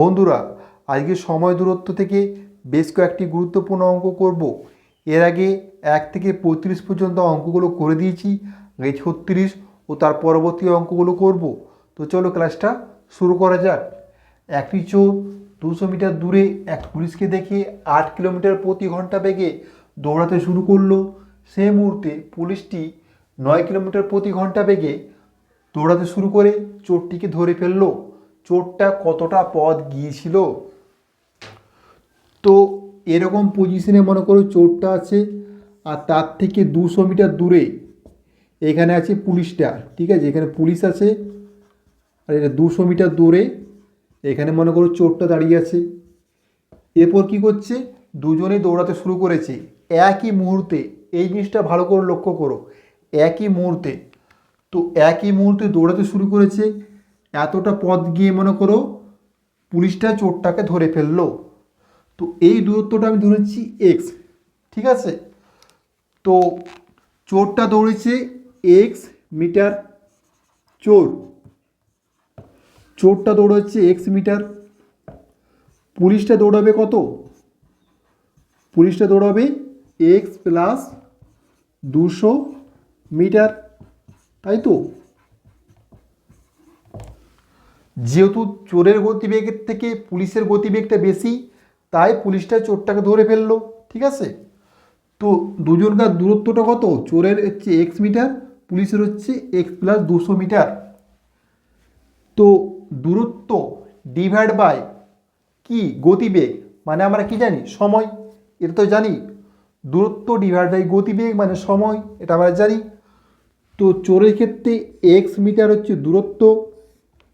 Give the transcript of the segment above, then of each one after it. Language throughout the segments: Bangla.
বন্ধুরা, আজকে সময় দূরত্ব থেকে বেশ কয়েকটি গুরুত্বপূর্ণ অঙ্ক করব। এর আগে এক থেকে পঁয়ত্রিশ পর্যন্ত অঙ্কগুলো করে দিয়েছি এই ছত্রিশ ও তার পরবর্তী অঙ্কগুলো করব। তো চলো ক্লাসটা শুরু করা যাক। একটি চোর দুশো মিটার দূরে এক পুলিশকে দেখে আট কিলোমিটার প্রতি ঘণ্টা বেগে দৌড়াতে শুরু করল। সেই মুহূর্তে পুলিশটি নয় কিলোমিটার প্রতি ঘণ্টা বেগে দৌড়াতে শুরু করে চোরটিকে ধরে ফেলল। চোরটা কতটা পথ গিয়েছিল? তো এরকম পজিশনে মনে করো চোরটা আছে, আর তার থেকে দুশো মিটার দূরে এখানে আছে পুলিশটা, ঠিক আছে? এখানে পুলিশ আছে, আর এটা দুশো মিটার দূরে এখানে মনে করো চোরটা দাঁড়িয়ে আছে। এরপর কি করছে? দুজনে দৌড়াতে শুরু করেছে। একই মুহূর্তে, এই জিনিসটা ভালো করে লক্ষ্য করো, একই মুহূর্তে, তো একই মুহূর্তে দৌড়াতে শুরু করেছে এতটা পথ গিয়ে মনে করো পুলিশটা চোরটাকে ধরে ফেলল। তো এই দূরত্বটা আমি ধরেছি এক্স ঠিক আছে? তো চোরটা দৌড়েছে এক্স মিটার চোর। চোরটা দৌড়াচ্ছে এক্স মিটার। পুলিশটা দৌড়াবে কত? পুলিশটা দৌড়াবে এক্স প্লাস দুশো মিটার, তাই তো? যেহেতু চোরের গতিবেগের থেকে পুলিশের গতিবেগটা বেশি, তাই পুলিশটা চোরটাকে ধরে ফেলল, ঠিক আছে? তো দুজনকার দূরত্বটা কত? চোরের হচ্ছে এক্স মিটার পুলিশের হচ্ছে এক্স প্লাস দুশো মিটার তো দূরত্ব ডিভাইড বাই কি? গতিবেগ। মানে আমরা কি জানি? সময়। এটা তো জানি। দূরত্ব ডিভাইড বাই গতিবেগ মানে সময়। এটা আমরা জানি। তো চোরের ক্ষেত্রে এক্স মিটার হচ্ছে দূরত্ব।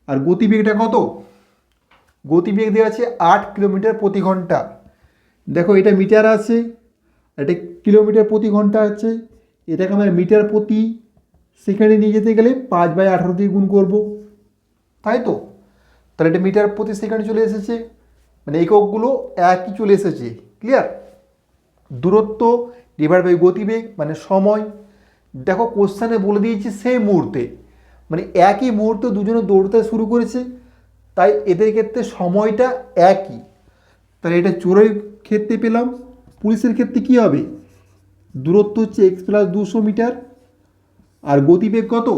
আর গতিবেগটা কত? গতিবেগ দেওয়া আছে আট কিলোমিটার প্রতি ঘণ্টা। দেখো এটা মিটার আছে, এটা কিলোমিটার প্রতি ঘণ্টা আছে, এটাকে আমরা মিটার প্রতি সেকেন্ডে নিয়ে যেতে গেলে পাঁচ বাই আঠারো দিয়ে গুণ করব। তাই তো? তাহলে এটা মিটার প্রতি সেকেন্ডে চলে এসেছে মানে এককগুলো একই চলে এসেছে ক্লিয়ার দূরত্ব ডিভাইড বাই গতিবেগ মানে সময়। দেখো কোশ্চানে বলে দিয়েছি সেই মুহূর্তে। মানে একই মুহূর্তে দুজনে দৌড়তে শুরু করেছে, তাই এদের ক্ষেত্রে সময়টা একই। তাহলে এটা চোরের ক্ষেত্রে পেলাম, পুলিশের ক্ষেত্রে কী হবে? দূরত্ব হচ্ছে এক্স প্লাস দুশো মিটার, আর গতিবেগ কত?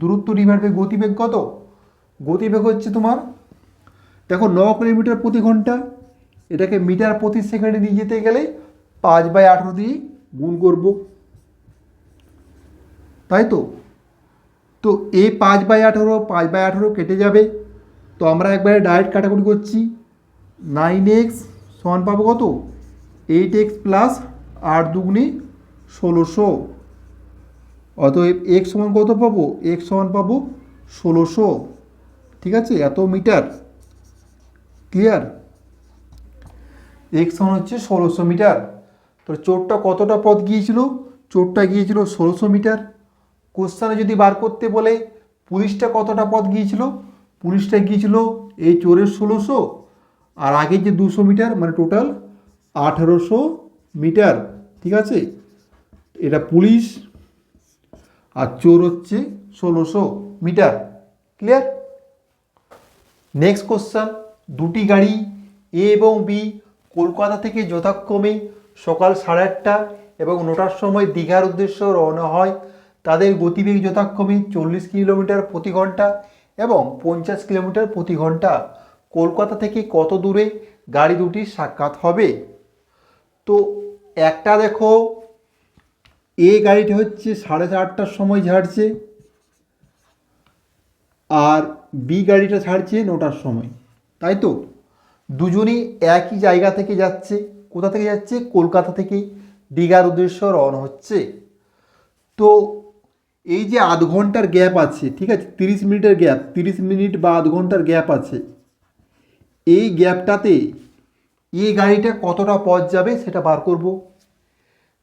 দূরত্ব ডিভাইড গতিবেগ কত? গতিবেগ হচ্ছে তোমার, দেখো ন কিলোমিটার প্রতি ঘণ্টা, এটাকে মিটার প্রতি সেকেন্ডে নিয়ে যেতে গেলে পাঁচ বাই আঠেরো দিয়ে গুণ করব। তাই তো? তো এই পাঁচ বাই আঠেরো, পাঁচ বাই আঠেরো কেটে যাবে। তো আমরা একবারে ডাইরেক্ট কাটাকুটি করছি। নাইন এক্স সমান পাবো কত? এইট এক্স প্লাস আট দুগুনি ষোলোশো। অতএব এক্স সমান কত পাবো? এক্স সমান পাবো ষোলোশো। ঠিক আছে? এত মিটার। ক্লিয়ার এক্স সমান হচ্ছে ষোলোশো মিটার। তো চোরটা কতটা পথ গিয়েছিল? চোরটা গিয়েছিল ষোলোশো মিটার। কোশ্চানে যদি বার করতে বলে, পুলিশটা কতটা পথ গিয়েছিল? পুলিশটা গিয়েছিল এই চোরের ষোলোশো, আর আগে যে দুশো মিটার মানে টোটাল আঠারোশো মিটার, ঠিক আছে? এটা পুলিশ, আর চোর হচ্ছে ষোলোশো মিটার ক্লিয়ার নেক্সট কোশ্চান দুটি গাড়ি এ এবং বি কলকাতা থেকে যথাক্রমে সকাল সাড়ে আটটা এবং নটার সময় দীঘার উদ্দেশ্য রওনা হয়। তাদের গতিবেগ যথাক্রমে চল্লিশ কিলোমিটার প্রতি ঘণ্টা এবং পঞ্চাশ কিলোমিটার প্রতি ঘণ্টা। কলকাতা থেকে কত দূরে? গাড়ি দুটির সাক্ষাৎ হবে। তো একটা দেখো, এ গাড়িটা হচ্ছে সাড়ে চারটার সময় ছাড়ছে আর বি গাড়িটা ছাড়ছে নটার সময়। তাই তো? দুজনই একই জায়গা থেকে যাচ্ছে। কোথা থেকে যাচ্ছে? কলকাতা থেকে। দীঘার উদ্দেশ্য রওনা হচ্ছে। তো এই যে আধ ঘণ্টার গ্যাপ আছে, ঠিক আছে? তিরিশ মিনিটের গ্যাপ, তিরিশ মিনিট বা আধ ঘণ্টার গ্যাপ আছে। এই গ্যাপটাতে এই গাড়িটা কতটা পথ যাবে সেটা বার করব।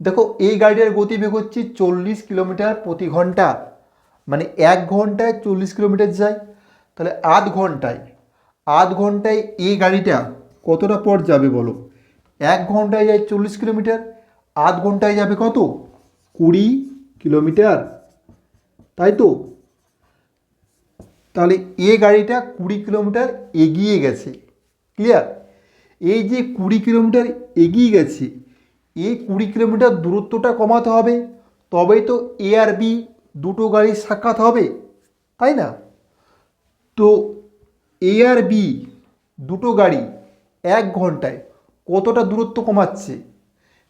দেখো, এই গাড়িটার গতিবেগ হচ্ছে চল্লিশ কিলোমিটার প্রতি ঘণ্টা। মানে এক ঘন্টায় চল্লিশ কিলোমিটার যায়। তাহলে আধ ঘন্টায় আধ ঘন্টায় এই গাড়িটা কতটা পথ যাবে বলো? এক ঘন্টায় যায় চল্লিশ কিলোমিটার, আধ ঘন্টায় যাবে কত? কুড়ি কিলোমিটার। তাই তো? তাহলে এ গাড়িটা কুড়ি কিলোমিটার এগিয়ে গেছে। ক্লিয়ার এই যে কুড়ি কিলোমিটার এগিয়ে গেছে এই কুড়ি কিলোমিটার দূরত্বটা কমাতে হবে। তবেই তো এ আর বি দুটো গাড়ি সাক্ষাৎ হবে, তাই না? তো এ আর বি দুটো গাড়ি এক ঘন্টায় কতটা দূরত্ব কমাচ্ছে?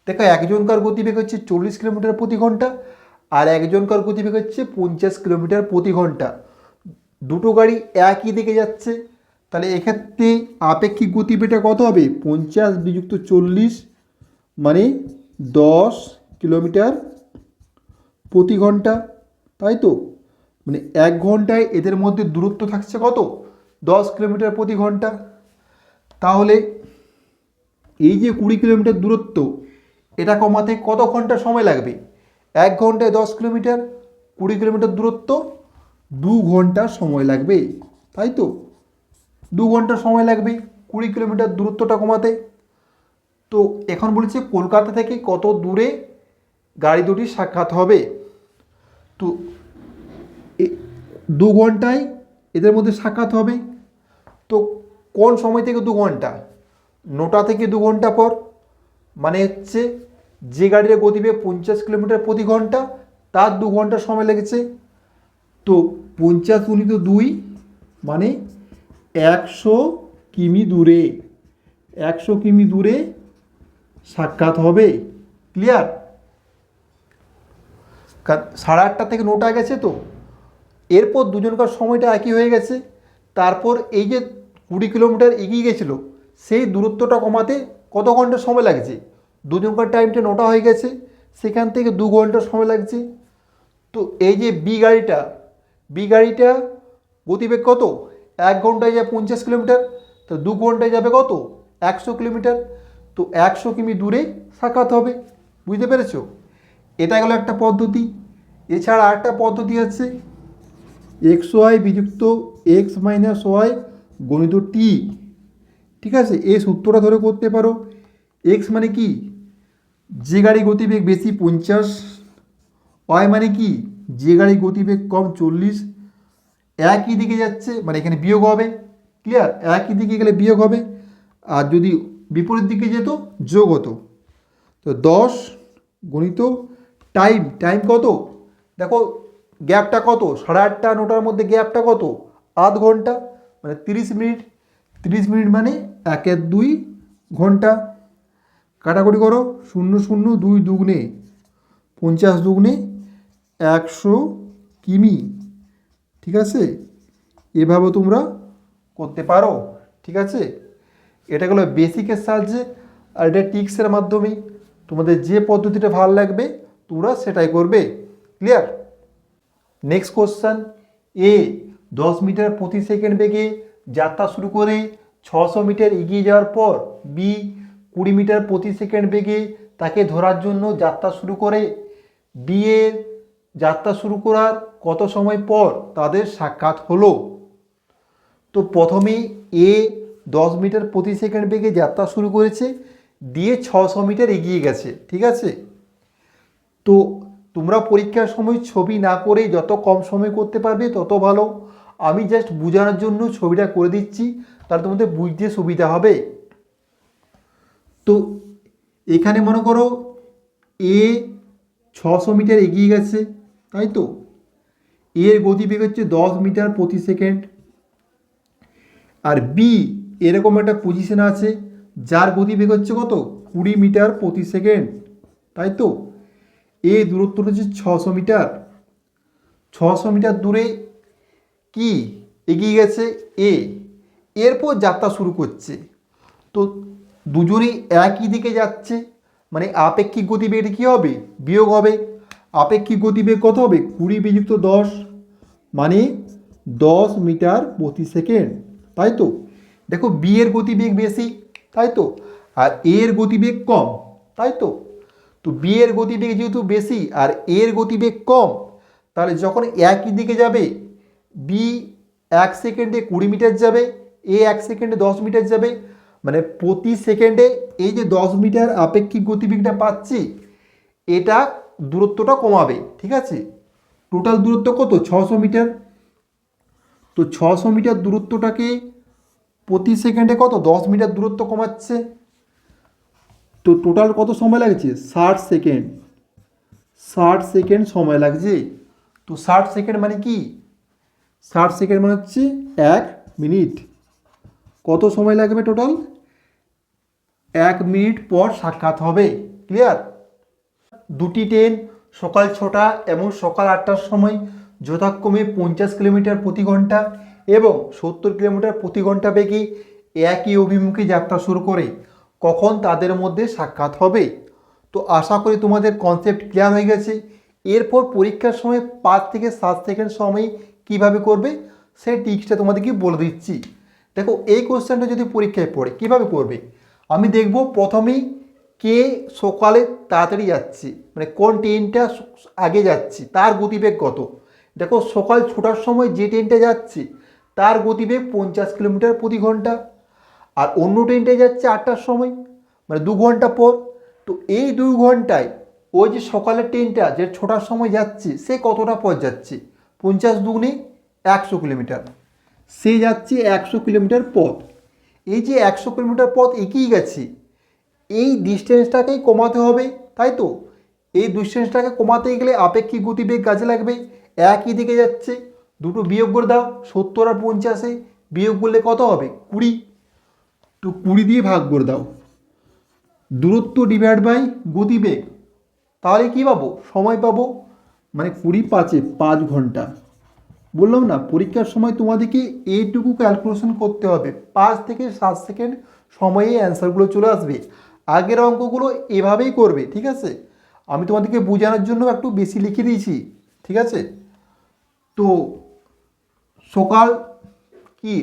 দেখো একজনকার গতিবেগ হচ্ছে চল্লিশ কিলোমিটার প্রতি ঘণ্টা আর একজনকার গতিবেগ হচ্ছে পঞ্চাশ কিলোমিটার প্রতি ঘণ্টা। দুটো গাড়ি একই দিকে যাচ্ছে। তাহলে এক্ষেত্রে আপেক্ষিক গতিবেগটা কত হবে? পঞ্চাশ বিযুক্ত চল্লিশ মানে দশ কিলোমিটার প্রতি ঘণ্টা, তাই তো? মানে এক ঘন্টায় এদের মধ্যে দূরত্ব থাকছে কত? দশ কিলোমিটার প্রতি ঘণ্টা। তাহলে এই যে কুড়ি কিলোমিটার দূরত্ব, এটা কমাতে কত ঘণ্টা সময় লাগবে? এক ঘন্টায় দশ কিলোমিটার, কুড়ি কিলোমিটার দূরত্ব, দু ঘণ্টা সময় লাগবে, তাই তো? দু ঘণ্টা সময় লাগবে কুড়ি কিলোমিটার দূরত্বটা কমাতে। তো এখন বলেছে কলকাতা থেকে কত দূরে গাড়ি দুটি সাক্ষাৎ হবে? তো দু ঘন্টায় এদের মধ্যে সাক্ষাৎ হবে। তো কোন সময় থেকে দু ঘণ্টা? নটা থেকে দু ঘণ্টা পর মানে হচ্ছে যে গাড়ির গতিবেগ পঞ্চাশ কিলোমিটার প্রতি ঘণ্টা, তার দু ঘণ্টা সময় লেগেছে। তো পঞ্চাশ গুণিত দুই মানে একশো কিমি দূরে, একশো কিমি দূরে সাক্ষাৎ হবে। ক্লিয়ার? সাড়ে আটটা থেকে নটা গেছে তো। এরপর দুজনকার সময়টা একই হয়ে গেছে। তারপর এই যে কুড়ি কিলোমিটার এগিয়ে গেছিল, সেই দূরত্বটা কমাতে কত ঘণ্টা সময় লাগছে? দুজনকার টাইমটা নটা হয়ে গেছে, সেখান থেকে দু ঘণ্টা সময় লাগছে। তো এই যে বি গাড়িটা বি গাড়িটা গতিবেগ কত? এক ঘন্টায় যায় পঞ্চাশ কিলোমিটার, তো দু ঘন্টায় যাবে কত? একশো কিলোমিটার। তো একশো কিমি দূরে সাক্ষাৎ হবে, বুঝতে পেরেছ? এটা গেল একটা পদ্ধতি। এছাড়া আরেকটা পদ্ধতি আছে এক্স ওয়াই বিযুক্ত এক্স মাইনাস ওয়াই গণিত টি ঠিক আছে? এই সূত্রটা ধরে করতে পারো। এক্স মানে কি? যে গাড়ি গতিবেগ বেশি পঞ্চাশ অয় মানে কি? যে গাড়ি গতিবেগ কম চল্লিশ, একই দিকে যাচ্ছে মানে এখানে বিয়োগ হবে ক্লিয়ার একই দিকে গেলে বিয়োগ হবে, আর যদি বিপরীত দিকে যেত, যোগ হতো। তো দশ গণিত টাইম টাইম কত? দেখো গ্যাপটা কত? সাড়ে আটটা, নটার মধ্যে গ্যাপটা কত? আধ ঘণ্টা মানে তিরিশ মিনিট। তিরিশ মিনিট মানে একের দুই ঘণ্টা। কাটাকুটি করো, শূন্য শূন্য দুই দুগুণে পঞ্চাশ দুগুণে একশো কিমি। ঠিক আছে? এভাবে তোমরা করতে পারো। ঠিক আছে? এটা গেলো বেসিকের সাহায্যে আর এটা টিক্সের মাধ্যমেই তোমাদের যে পদ্ধতিটা ভালো লাগবে, তোমরা সেটাই করবে। ক্লিয়ার নেক্সট কোশ্চেন এ দশ মিটার প্রতি সেকেন্ড বেগে যাত্রা শুরু করে ছশো মিটার এগিয়ে যাওয়ার পর বি কুড়ি মিটার প্রতি সেকেন্ড বেগে তাকে ধরার জন্য যাত্রা শুরু করে। বি এর যাত্রা শুরু করার কত সময় পর তাদের সাক্ষাৎ হলো? তো প্রথমে এ দশ মিটার প্রতি সেকেন্ড বেগে যাত্রা শুরু করেছে, দিয়ে ছশো মিটার এগিয়ে গেছে, ঠিক আছে? তো তোমরা পরীক্ষার সময় ছবি না করে যত কম সময় করতে পারবে তত ভালো। আমি জাস্ট বোঝানোর জন্য ছবিটা করে দিচ্ছি, তাহলে তোমাদের বুঝতে সুবিধা হবে। তো এখানে মনে করো এ ছশো মিটার এগিয়ে গেছে, তাই তো? এর গতিবেগ হচ্ছে দশ মিটার প্রতি সেকেন্ড। আর বি এরকম একটা পজিশন আছে, যার গতিবেগ হচ্ছে কত? কুড়ি মিটার প্রতি সেকেন্ড, তাই তো? এ দূরত্বটা হচ্ছে ছশো মিটার। ছশো মিটার দূরে কি? এগিয়ে গেছে এ এরপর যাত্রা শুরু করছে। তো দুজনেই একই দিকে যাচ্ছে। মানে আপেক্ষিক গতিবেগ কী হবে? বিয়োগ হবে। আপেক্ষিক গতিবেগ কত হবে? কুড়ি বিযুক্ত দশ। মানে দশ মিটার প্রতি সেকেন্ড। তাই তো? দেখো বি এর গতিবেগ বেশি, তাই তো? আর এর গতিবেগ কম, তাই তো? তো বি এর গতিবেগ যেহেতু বেশি আর এর গতিবেগ কম, তাহলে যখন একই দিকে যাবে বি এক সেকেন্ডে কুড়ি মিটার যাবে এ এক সেকেন্ডে দশ মিটার যাবে মানে প্রতি সেকেন্ডে এই যে দশ মিটার আপেক্ষিক গতিবেগটা পাচ্ছি, এটা দূরত্বটা কমাবে, ঠিক আছে? টোটাল দূরত্ব কত? ছশো মিটার। তো ছশো মিটার দূরত্বটাকে প্রতি সেকেন্ডে কত? দশ মিটার দূরত্ব কমাচ্ছে। তো টোটাল কত সময় লাগছে? ষাট সেকেন্ড। ষাট সেকেন্ড সময় লাগছে। তো ষাট সেকেন্ড মানে কি? ষাট সেকেন্ড মানে হচ্ছে এক মিনিট। কত সময় লাগবে টোটাল এক মিনিট পর সাক্ষাৎ হবে। ক্লিয়ার দুটি ট্রেন সকাল ছটা এবং সকাল আটটার সময় যথাক্রমে পঞ্চাশ কিলোমিটার প্রতি ঘণ্টা এবং সত্তর কিলোমিটার প্রতি ঘণ্টা বেগে একই অভিমুখে যাত্রা শুরু করে। কখন তাদের মধ্যে সাক্ষাৎ হবে? তো আশা করি তোমাদের কনসেপ্ট ক্লিয়ার হয়ে গেছে। এরপর পরীক্ষার সময় পাঁচ থেকে সাত সেকেন্ড সময় কীভাবে করবে, সেই টিক্সটা তোমাদেরকে বলে দিচ্ছি। দেখো এই কোশ্চেনটা যদি পরীক্ষায় পড়ে, কীভাবে করবে আমি দেখব প্রথমেই কে সকালে তাড়াতাড়ি যাচ্ছে মানে কোন ট্রেনটা আগে যাচ্ছে, তার গতিবেগ কত? দেখো সকাল ছটার সময় যে ট্রেনটা যাচ্ছে, তার গতিবেগ পঞ্চাশ কিলোমিটার প্রতি ঘণ্টা। আর অন্য ট্রেনটা যাচ্ছে আটটার সময় মানে দু ঘণ্টা পর। তো এই দুই ঘন্টায় ওই যে সকালের ট্রেনটা যে ছটার সময় যাচ্ছে, সে কতটা পথ যাচ্ছে? পঞ্চাশ দুগুণে একশো কিলোমিটার। সে যাচ্ছে একশো কিলোমিটার পথ। এই যে একশো কিলোমিটার পথ এগিয়ে গেছে, এই ডিস্টেন্সটাকেই কমাতে হবে, তাই তো? এই ডিস্টেন্সটাকে কমাতে গেলে আপেক্ষিক গতিবেগ কাজে লাগবে। একই দিকে যাচ্ছে, দুটো বিয়োগ করে দাও, সত্তর আর পঞ্চাশে বিয়োগ করলে কত হবে? কুড়ি। তো কুড়ি দিয়ে ভাগ করে দাও। দূরত্ব ডিভাইড বাই গতিবেগ। তাহলে কি পাবো? সময় পাবো মানে কুড়ি পাঁচে পাঁচ ঘণ্টা। বললাম না, পরীক্ষার সময় তোমাদেরকে এইটুকু ক্যালকুলেশন করতে হবে। পাঁচ থেকে সাত সেকেন্ড সময়ে অ্যান্সারগুলো চলে আসবে। আগের অঙ্কগুলো এভাবেই করবে, ঠিক আছে? আমি তোমাদেরকে বোঝানোর জন্য একটু বেশি লিখে দিয়েছি, ঠিক আছে? তো সকাল কি?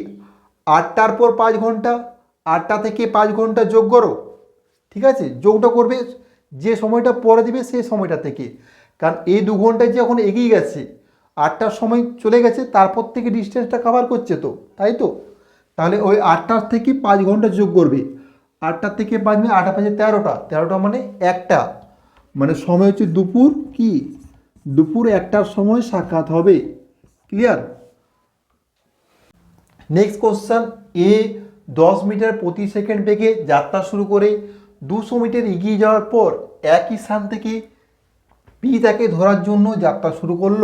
আটটার পর পাঁচ ঘণ্টা, আটটা থেকে পাঁচ ঘণ্টা যোগ করো, ঠিক আছে? যোগটা করবে, যে সময়টা পরে দিবে সেই সময়টা থেকে। কারণ এই দু ঘন্টায় যে এখন এগিয়ে গেছে আটটার সময় চলে গেছে, তারপর থেকে ডিস্টেন্সটা কভার করছে তো, তাই তো? তাহলে ওই আটটার থেকে পাঁচ ঘণ্টা যোগ করবে। আটটার থেকে পাঁচ মিনিট, আটটা পাঁচে তেরোটা। তেরোটা মানে একটা। মানে সময় হচ্ছে দুপুর কি? দুপুর একটার সময় সাক্ষাৎ হবে। ক্লিয়ার নেক্সট কোশ্চেন এ দশ মিটার প্রতি সেকেন্ড বেগে যাত্রা শুরু করে দুশো মিটার এগিয়ে যাওয়ার পর একই স্থান থেকে পি তাকে ধরার জন্য যাত্রা শুরু করল।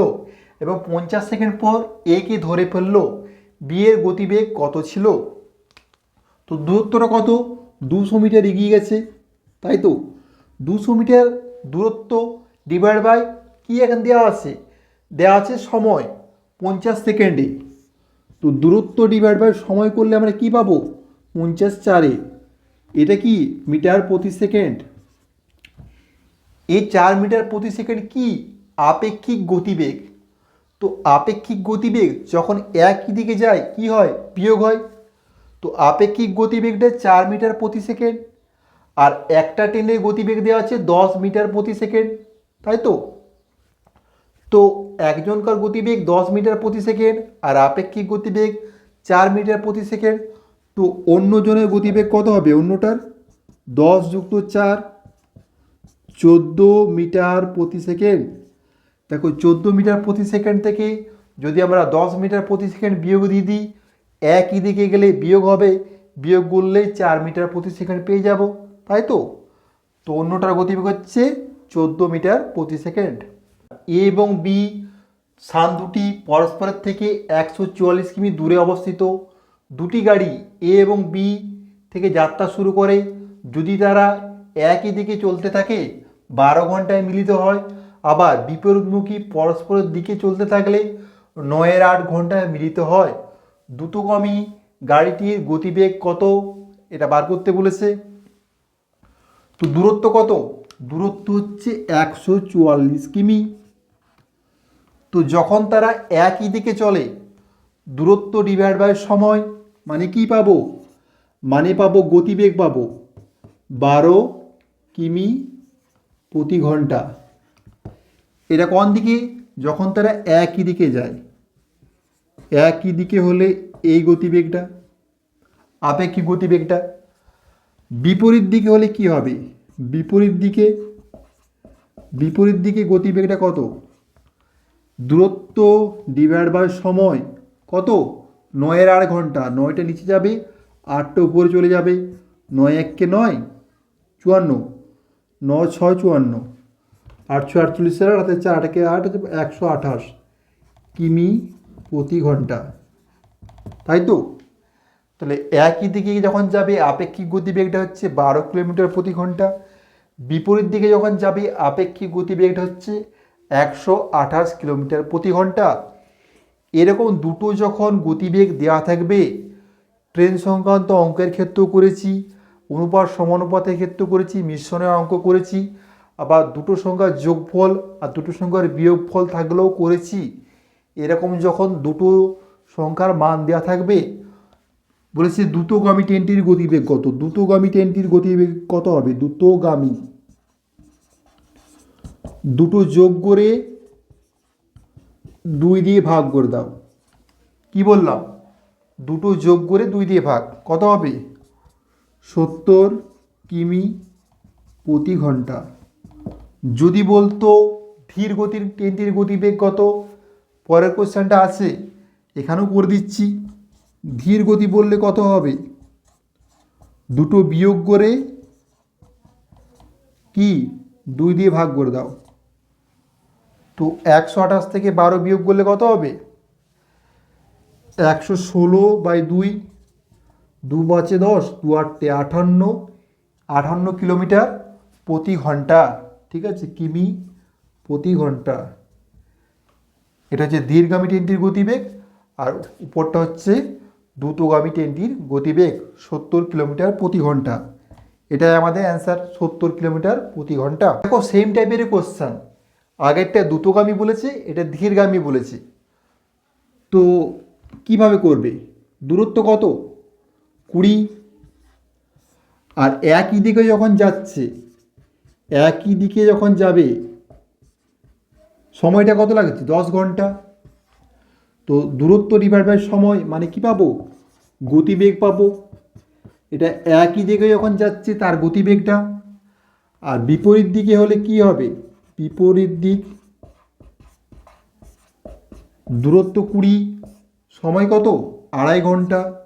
এবং পঞ্চাশ সেকেন্ড পর এ কে ধরে ফেলল। বিয়ের গতিবেগ কত ছিল? তো দূরত্বটা কত? দুশো মিটার এগিয়ে গেছে, তাই তো? দুশো মিটার দূরত্ব ডিভাইড বাই কী এখন দেওয়া আছে? দেওয়া আছে সময়, পঞ্চাশ সেকেন্ডে তো দূরত্ব ডিভাইড বাই সময় করলে আমরা কি পাবো? পঞ্চাশ চারে। এটা কি? মিটার প্রতি সেকেন্ড। এই চার মিটার প্রতি সেকেন্ড কি? আপেক্ষিক গতিবেগ। তো আপেক্ষিক গতিবেগ যখন একই দিকে যায়, কি হয়? বিয়োগ হয়। তো আপেক্ষিক গতিবেগটা চার মিটার প্রতি সেকেন্ড আর একটা ট্রেনের গতিবেগ দেওয়া আছে দশ মিটার প্রতি সেকেন্ড, তাই তো? তো একজনকার গতিবেগ দশ মিটার প্রতি সেকেন্ড আর আপেক্ষিক গতিবেগ চার মিটার প্রতি সেকেন্ড। তো অন্যজনের গতিবেগ কত হবে অন্যটার? দশ যুক্ত চার, চোদ্দ মিটার প্রতি সেকেন্ড। দেখো চোদ্দ মিটার প্রতি সেকেন্ড থেকে যদি আমরা দশ মিটার প্রতি সেকেন্ড বিয়োগ দিয়ে দিই, একই দিকে গেলে বিয়োগ হবে। বিয়োগ করলেই চার মিটার প্রতি সেকেন্ড পেয়ে যাব, তাই তো? তো অন্যটার গতিবেগ হচ্ছে চোদ্দ মিটার প্রতি সেকেন্ড। এ এবং বি স্থান দুটি পরস্পরের থেকে একশো চুয়াল্লিশ কিমি দূরে অবস্থিত। দুটি গাড়ি এ এবং বি থেকে যাত্রা শুরু করে। যদি তারা একই দিকে চলতে থাকে, বারো ঘন্টায় মিলিত হয় আবার বিপরীতমুখী পরস্পরের দিকে চলতে থাকলে নয়ের আট ঘন্টায় মিলিত হয়। দ্রুতগামী গাড়িটির গতিবেগ কত? এটা বার করতে বলেছে। তো দূরত্ব কত? দূরত্ব হচ্ছে একশো চুয়াল্লিশ কিমি। তো যখন তারা একই দিকে চলে, দূরত্ব ডিভাইড বাই সময় মানে কি পাবো? মানে পাবো গতিবেগ পাবো। বারো কিমি প্রতি ঘণ্টা। এটা কোন দিকে? যখন তারা একই দিকে যায়। একই দিকে হলে এই গতিবেগটা, আপেক্ষিক গতিবেগটা, বিপরীত দিকে হলে কি হবে? বিপরীত দিকে বিপরীত দিকে গতিবেগটা কত? দূরত্ব ডিভাইড বাই সময় কত? নয়ের আট ঘণ্টা। নয়টা নিচে যাবে, আটটা উপরে চলে যাবে। নয় এককে নয়, চুয়ান্ন। ন ছয়, চুয়ান্ন। আটশো আটচল্লিশের আট হাতে চার আটকে আট হচ্ছে একশো আঠাশ কিমি প্রতি ঘণ্টা। তাই তো? তাহলে একই দিকে যখন যাবে আপেক্ষিক গতিবেগটা হচ্ছে বারো কিলোমিটার প্রতি ঘণ্টা, বিপরীত দিকে যখন যাবে আপেক্ষিক গতিবেগটা হচ্ছে একশো আঠাশ কিলোমিটার প্রতি ঘণ্টা। এরকম দুটো যখন গতিবেগ দেওয়া থাকবে, ট্রেন সংক্রান্ত অঙ্কের ক্ষেত্রেও করেছি, অনুপাত সমানুপাতের ক্ষেত্রেও করেছি, মিশ্রণের অঙ্ক করেছি আবার দুটো সংখ্যার যোগফল আর দুটো সংখ্যার বিয়োগফল থাকলেও করেছি। এরকম যখন দুটো সংখ্যার মান দেওয়া থাকবে, বলেছে দ্রুতগামী ট্রেনটির গতিবেগ কত? দ্রুতগামী ট্রেনটির গতিবেগ কত হবে? দ্রুতগামী। দুটো যোগ করে দুই দিয়ে ভাগ করে দাও। কি বললাম? দুটো যোগ করে দুই দিয়ে ভাগ। কত হবে? সত্তর কিমি প্রতি ঘণ্টা। যদি বলতো ধীর গতির ট্রেনটির গতিবেগ কত? পরের কোশ্চেনটা আছে, এখানেও করে দিচ্ছি। ধীর গতি বললে কত হবে? দুটো বিয়োগ করে কি? দুই দিয়ে ভাগ করে দাও। তো একশো আঠাশ থেকে বারো বিয়োগ করলে কত হবে? একশো ষোলো বাই দুই, দু পাঁচে দশ, দু আটটে আটান্ন আটান্ন কিলোমিটার প্রতি ঘণ্টা। ঠিক আছে? কিমি প্রতি ঘণ্টা। এটা হচ্ছে দীর্ঘগামী ট্রেনটির গতিবেগ আর উপরটা হচ্ছে দ্রুতগামী ট্রেনটির গতিবেগ, সত্তর কিলোমিটার প্রতি ঘণ্টা। এটাই আমাদের অ্যান্সার সত্তর কিলোমিটার প্রতি ঘণ্টা। দেখো সেম টাইপেরই কোশ্চান আগেরটা দ্রুতগামী বলেছে, এটা ধীরগামী বলেছে। তো কীভাবে করবে? দূরত্ব কত? কুড়ি। আর একই দিকে যখন যাচ্ছে একই দিকে যখন যাবে, সময়টা কত লাগছে? দশ ঘণ্টা? তো দূরত্ব ডিভাইড বাই সময় মানে কি পাবো? গতিবেগ পাবো। এটা একই দিকে যখন যাচ্ছে, তার গতিবেগটা। আর বিপরীত দিকে হলে কি হবে? বিপরীত দিক দূরত্ব কুড়ি। সময় কত? আড়াই ঘণ্টা।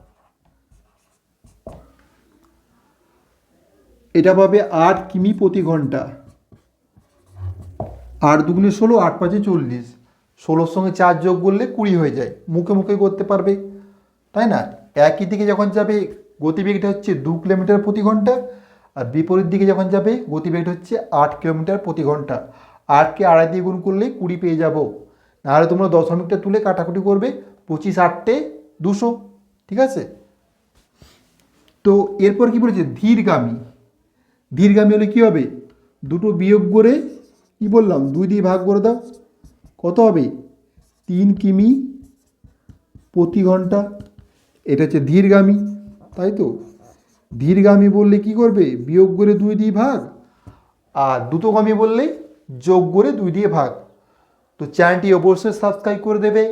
এটা পাবে আট কিমি প্রতি ঘণ্টা। আট দুগুণে ষোলো, আট পাঁচে চল্লিশ। ষোলোর সঙ্গে চার যোগ করলে কুড়ি হয়ে যায়। মুখে মুখে করতে পারবে। তাই না? একই দিকে যখন যাবে, গতিবেগটা হচ্ছে দু কিলোমিটার প্রতি ঘণ্টা। আর বিপরীত দিকে যখন যাবে, গতিবেগটা হচ্ছে আট কিলোমিটার প্রতি ঘণ্টা। আটকে আড়াই দিয়ে গুণ করলে কুড়ি পেয়ে যাব। নাহলে তোমরা দশমিকটা তুলে কাটাকুটি করবে পঁচিশ আটটে দুশো। ঠিক আছে? তো এরপর কি বলেছে? ধীরগামী। ধীরগামী হলে কী হবে? দুটো বিয়োগ করে, কী বললাম? দুই দিয়ে ভাগ করে দাও। কত হবে? তিন কিমি প্রতি ঘণ্টা। এটা হচ্ছে ধীরগামী তাই তো? ধীরগামী বললে কি করবে? বিয়োগ করে দুই দিয়ে ভাগ, আর দ্রুতগামী বললে যোগ করে দুই দিয়ে ভাগ। তো চ্যানেলটি অবশ্যই সাবস্ক্রাইব করে দেবে,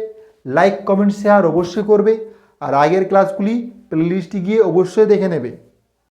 লাইক, কমেন্ট, শেয়ার অবশ্যই করবে, আর আগের ক্লাসগুলি প্লে প্লেলিস্টে গিয়ে অবশ্যই দেখে নেবে।